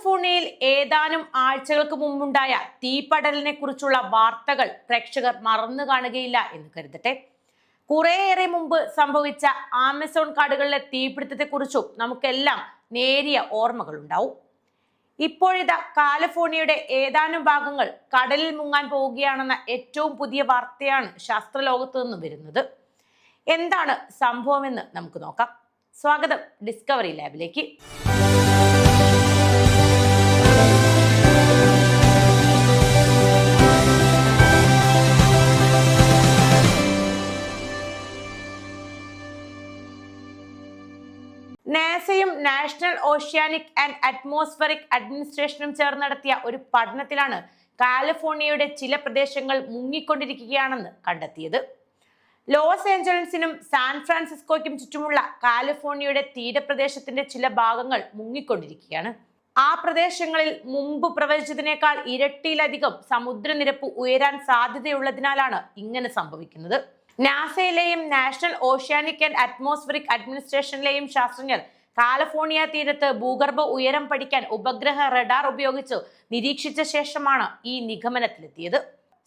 കാലിഫോർണിയയിൽ ഏതാനും ആഴ്ചകൾക്ക് മുമ്പുണ്ടായ തീപടലിനെ കുറിച്ചുള്ള വാർത്തകൾ പ്രേക്ഷകർ മറന്നു കാണുകയില്ല എന്ന് കരുതട്ടെ. കുറേയേറെ മുമ്പ് സംഭവിച്ച ആമസോൺ കാടുകളിലെ തീപിടുത്തത്തെക്കുറിച്ചും നമുക്കെല്ലാം നേരിയ ഓർമ്മകൾ ഉണ്ടാവും ഇപ്പോഴിതാ കാലിഫോർണിയയുടെ ഏതാനും ഭാഗങ്ങൾ കടലിൽ മുങ്ങാൻ പോവുകയാണെന്ന ഏറ്റവും പുതിയ വാർത്തയാണ് ശാസ്ത്രലോകത്തു നിന്ന് വരുന്നത്. എന്താണ് സംഭവമെന്ന് നമുക്ക് നോക്കാം. സ്വാഗതം ഡിസ്കവറി ലാബിലേക്ക്. നാസയും നാഷണൽ ഓഷ്യാനിക് ആൻഡ് അറ്റ്മോസ്ഫറിക് അഡ്മിനിസ്ട്രേഷനും ചേർന്ന് നടത്തിയ ഒരു പഠനത്തിലാണ് കാലിഫോർണിയയുടെ ചില പ്രദേശങ്ങൾ മുങ്ങിക്കൊണ്ടിരിക്കുകയാണെന്ന് കണ്ടെത്തിയത്. ലോസ് ഏഞ്ചലസിനും സാൻ ഫ്രാൻസിസ്കോയ്ക്കും ചുറ്റുമുള്ള കാലിഫോർണിയയുടെ തീരപ്രദേശത്തിന്റെ ചില ഭാഗങ്ങൾ മുങ്ങിക്കൊണ്ടിരിക്കുകയാണ്. ആ പ്രദേശങ്ങളിൽ മുമ്പ് പ്രവചിച്ചതിനേക്കാൾ ഇരട്ടിയിലധികം സമുദ്രനിരപ്പ് ഉയരാൻ സാധ്യതയുള്ളതിനാലാണ് ഇങ്ങനെ സംഭവിക്കുന്നത്. നാസയിലെയും നാഷണൽ ഓഷ്യാനിക് ആൻഡ് അറ്റ്മോസ്ഫറിക് അഡ്മിനിസ്ട്രേഷനിലെയും ശാസ്ത്രജ്ഞർ കാലിഫോർണിയ തീരത്ത് ഭൂഗർഭ ഉയരം പഠിക്കാൻ ഉപഗ്രഹ റഡാർ ഉപയോഗിച്ച് നിരീക്ഷിച്ച ശേഷമാണ് ഈ നിഗമനത്തിലെത്തിയത്.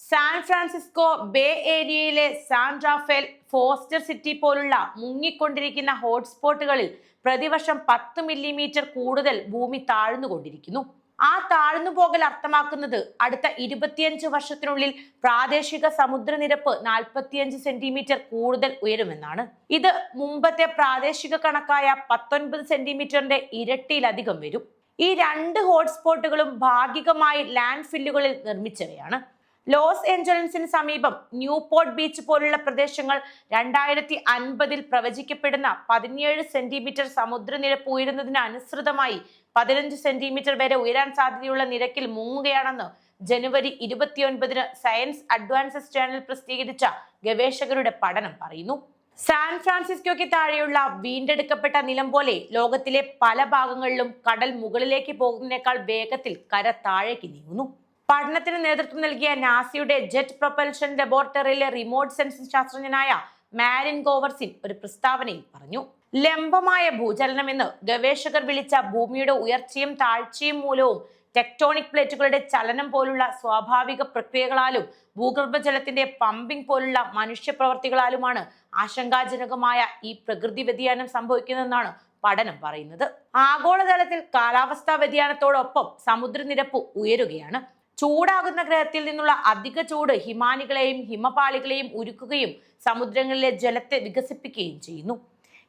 സാൻ ഫ്രാൻസിസ്കോ ബേ ഏരിയയിലെ സാൻ റാഫേൽ ഫോസ്റ്റർ സിറ്റി പോലുള്ള മുങ്ങിക്കൊണ്ടിരിക്കുന്ന ഹോട്ട്സ്പോട്ടുകളിൽ പ്രതിവർഷം പത്ത് മില്ലിമീറ്റർ കൂടുതൽ ഭൂമി താഴ്ന്നുകൊണ്ടിരിക്കുന്നു. ആ താഴ്ന്നു പോകൽ അർത്ഥമാക്കുന്നത് അടുത്ത ഇരുപത്തിയഞ്ച് വർഷത്തിനുള്ളിൽ പ്രാദേശിക സമുദ്രനിരപ്പ് നാൽപ്പത്തിയഞ്ച് സെന്റിമീറ്റർ കൂടുതൽ ഉയരുമെന്നാണ്. ഇത് മുമ്പത്തെ പ്രാദേശിക കണക്കായ പത്തൊൻപത് സെന്റിമീറ്ററിന്റെ ഇരട്ടിയിലധികം വരും. ഈ രണ്ട് ഹോട്ട്സ്പോട്ടുകളും ഭാഗികമായി ലാൻഡ് ഫില്ലുകളിൽ നിർമ്മിച്ചവയാണ്. ലോസ് ഏഞ്ചലൻസിന് സമീപം ന്യൂപോർട്ട് ബീച്ച് പോലുള്ള പ്രദേശങ്ങൾ രണ്ടായിരത്തി അൻപതിൽ പ്രവചിക്കപ്പെടുന്ന പതിനേഴ് സെന്റിമീറ്റർ സമുദ്രനിരപ്പ് ഉയരുന്നതിന് അനുസൃതമായി പതിനഞ്ച് സെന്റിമീറ്റർ വരെ ഉയരാൻ സാധ്യതയുള്ള നിരക്കിൽ മുങ്ങുകയാണെന്ന് ജനുവരി ഇരുപത്തിയൊൻപതിന് സയൻസ് അഡ്വാൻസസ് ചാനൽ പ്രസിദ്ധീകരിച്ച ഗവേഷകരുടെ പഠനം പറയുന്നു. സാൻ ഫ്രാൻസിസ്കോയ്ക്ക് താഴെയുള്ള വീണ്ടെടുക്കപ്പെട്ട നിലം പോലെ ലോകത്തിലെ പല ഭാഗങ്ങളിലും കടൽ മുകളിലേക്ക് പോകുന്നതിനേക്കാൾ വേഗത്തിൽ കര താഴേക്ക് നീങ്ങുന്നു. പഠനത്തിന് നേതൃത്വം നൽകിയ നാസിയുടെ ജെറ്റ് പ്രൊപ്പൽഷൻ ലബോറട്ടറിയിലെ റിമോട്ട് സെൻസിംഗ് ശാസ്ത്രജ്ഞനായ മാരിൻ ഗോവർസിൻ ഒരു പ്രസ്താവനയിൽ പറഞ്ഞു. ലംബമായ ഭൂചലനം എന്ന് ഗവേഷകർ വിളിച്ച ഭൂമിയുടെ ഉയർച്ചയും താഴ്ചയും മൂലവും ടെക്ടോണിക് പ്ലേറ്റുകളുടെ ചലനം പോലുള്ള സ്വാഭാവിക പ്രക്രിയകളാലും ഭൂഗർഭജലത്തിന്റെ പമ്പിംഗ് പോലുള്ള മനുഷ്യപ്രവർത്തികളാലുമാണ് ആശങ്കാജനകമായ ഈ പ്രകൃതി വ്യതിയാനം സംഭവിക്കുന്നതെന്നാണ് പഠനം പറയുന്നത്. ആഗോളതലത്തിൽ കാലാവസ്ഥാ വ്യതിയാനത്തോടൊപ്പം സമുദ്രനിരപ്പ് ഉയരുകയാണ്. ചൂടാകുന്ന ഗ്രഹത്തിൽ നിന്നുള്ള അധിക ചൂട് ഹിമാനികളെയും ഹിമപാളികളെയും ഉരുക്കുകയും സമുദ്രങ്ങളിലെ ജലത്തെ വികസിപ്പിക്കുകയും ചെയ്യുന്നു.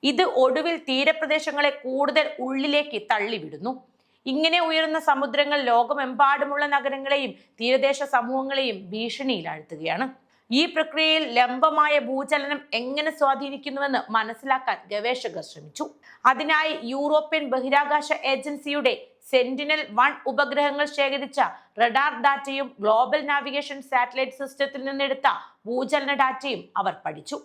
ഇത് ഒടുവിൽ തീരപ്രദേശങ്ങളെ കൂടുതൽ ഉള്ളിലേക്ക് തള്ളിവിടുന്നു. ഇങ്ങനെ ഉയരുന്ന സമുദ്രങ്ങൾ ലോകമെമ്പാടുമുള്ള നഗരങ്ങളെയും തീരദേശ സമൂഹങ്ങളെയും ഭീഷണിയിലാഴ്ത്തുകയാണ്. ഈ പ്രക്രിയയിൽ ലംബമായ ഭൂചലനം എങ്ങനെ സ്വാധീനിക്കുന്നുവെന്ന് മനസ്സിലാക്കാൻ ഗവേഷകർ ശ്രമിച്ചു. അതിനായി യൂറോപ്യൻ ബഹിരാകാശ ഏജൻസിയുടെ സെന്റിനൽ വൺ ഉപഗ്രഹങ്ങൾ ശേഖരിച്ച റഡാർ ഡാറ്റയും ഗ്ലോബൽ നാവിഗേഷൻ സാറ്റലൈറ്റ് സിസ്റ്റത്തിൽ നിന്നെടുത്ത ഭൂചലന ഡാറ്റയും അവർ പഠിച്ചു.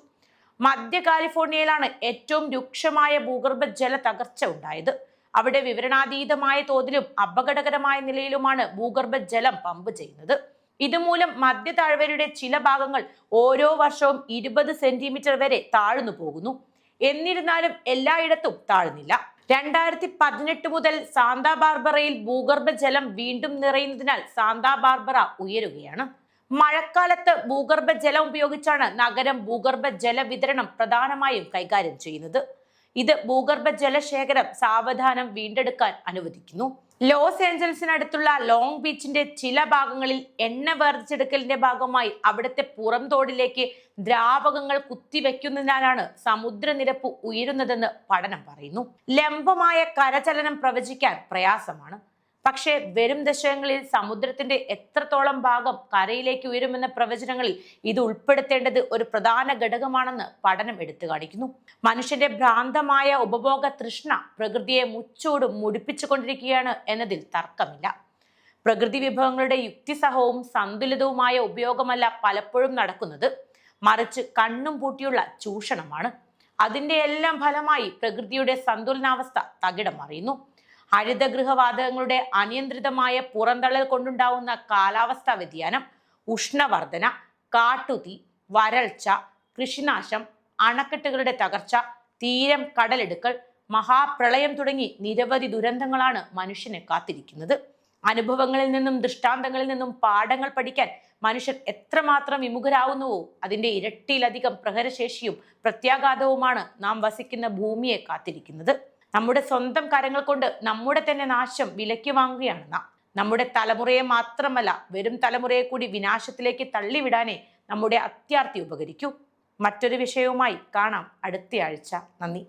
മധ്യ കാലിഫോർണിയയിലാണ് ഏറ്റവും രൂക്ഷമായ ഭൂഗർഭ ജല തകർച്ച ഉണ്ടായത്. അവിടെ വിവരണാതീതമായ തോതിലും അപകടകരമായ നിലയിലുമാണ് ഭൂഗർഭ ജലം പമ്പ് ചെയ്യുന്നത്. ഇതുമൂലം മധ്യ താഴ്വരയുടെ ചില ഭാഗങ്ങൾ ഓരോ വർഷവും ഇരുപത് സെന്റിമീറ്റർ വരെ താഴ്ന്നു പോകുന്നു. എന്നിരുന്നാലും എല്ലായിടത്തും താഴ്ന്നില്ല. രണ്ടായിരത്തി പതിനെട്ട് മുതൽ സാന്താ ബാർബറയിൽ ഭൂഗർഭ ജലം വീണ്ടും നിറയുന്നതിനാൽ സാന്താ ബാർബറ ഉയരുകയാണ്. മഴക്കാലത്ത് ഭൂഗർഭ ജലം ഉപയോഗിച്ചാണ് നഗരം ഭൂഗർഭ ജല വിതരണം പ്രധാനമായും കൈകാര്യം ചെയ്യുന്നത്. ഇത് ഭൂഗർഭ ജലശേഖരം സാവധാനം വീണ്ടെടുക്കാൻ അനുവദിക്കുന്നു. ലോസ് ഏഞ്ചൽസിനടുത്തുള്ള ലോങ് ബീച്ചിന്റെ ചില ഭാഗങ്ങളിൽ എണ്ണ വേർതിച്ചെടുക്കലിന്റെ ഭാഗമായി അവിടുത്തെ പുറംതോടിലേക്ക് ദ്രാവകങ്ങൾ കുത്തിവെക്കുന്നതിനാലാണ് സമുദ്രനിരപ്പ് ഉയരുന്നതെന്ന് പഠനം പറയുന്നു. ലംബമായ കരചലനം പ്രവചിക്കാൻ പ്രയാസമാണ്. പക്ഷേ വരും ദശകങ്ങളിൽ സമുദ്രത്തിന്റെ എത്രത്തോളം ഭാഗം കരയിലേക്ക് ഉയരുമെന്ന പ്രവചനങ്ങളിൽ ഇത് ഉൾപ്പെടുത്തേണ്ടത് ഒരു പ്രധാന ഘടകമാണെന്ന് പഠനം എടുത്തു കാണിക്കുന്നു. മനുഷ്യന്റെ ഭ്രാന്തമായ ഉപഭോഗ തൃഷ്ണ പ്രകൃതിയെ മുച്ചോട് മുടിപ്പിച്ചുകൊണ്ടിരിക്കുകയാണ് എന്നതിൽ തർക്കമില്ല. പ്രകൃതി വിഭവങ്ങളുടെ യുക്തിസഹവും സന്തുലിതവുമായ ഉപയോഗമല്ല പലപ്പോഴും നടക്കുന്നത്. മറിച്ച് കണ്ണും പൂട്ടിയുള്ള ചൂഷണമാണ്. അതിന്റെ എല്ലാം ഫലമായി പ്രകൃതിയുടെ സന്തുലനാവസ്ഥ തകിടം മറിയുന്നു. ഹരിതഗൃഹവാതകങ്ങളുടെ അനിയന്ത്രിതമായ പുറന്തള്ളൽ കൊണ്ടുണ്ടാവുന്ന കാലാവസ്ഥാ വ്യതിയാനം ഉഷ്ണവർധന കാട്ടുതീ വരൾച്ച കൃഷിനാശം അണക്കെട്ടുകളുടെ തകർച്ച തീരം കടലെടുക്കൽ മഹാപ്രളയം തുടങ്ങി നിരവധി ദുരന്തങ്ങളാണ് മനുഷ്യനെ കാത്തിരിക്കുന്നത്. അനുഭവങ്ങളിൽ നിന്നും ദൃഷ്ടാന്തങ്ങളിൽ നിന്നും പാഠങ്ങൾ പഠിക്കാൻ മനുഷ്യർ എത്രമാത്രം വിമുഖരാകുന്നുവോ അതിന്റെ ഇരട്ടിയിലധികം പ്രഹരശേഷിയും പ്രത്യാഘാതവുമാണ് നാം വസിക്കുന്ന ഭൂമിയെ കാത്തിരിക്കുന്നത്. നമ്മുടെ സ്വന്തം കരങ്ങൾ കൊണ്ട് നമ്മുടെ തന്നെ നാശം വിലയ്ക്ക് വാങ്ങുകയാണ് നാം. നമ്മുടെ തലമുറയെ മാത്രമല്ല വരും തലമുറയെ കൂടി വിനാശത്തിലേക്ക് തള്ളിവിടാനേ നമ്മുടെ അത്യാർത്ഥി ഉപകരിക്കൂ. മറ്റൊരു വിഷയവുമായി കാണാം അടുത്തയാഴ്ച. നന്ദി.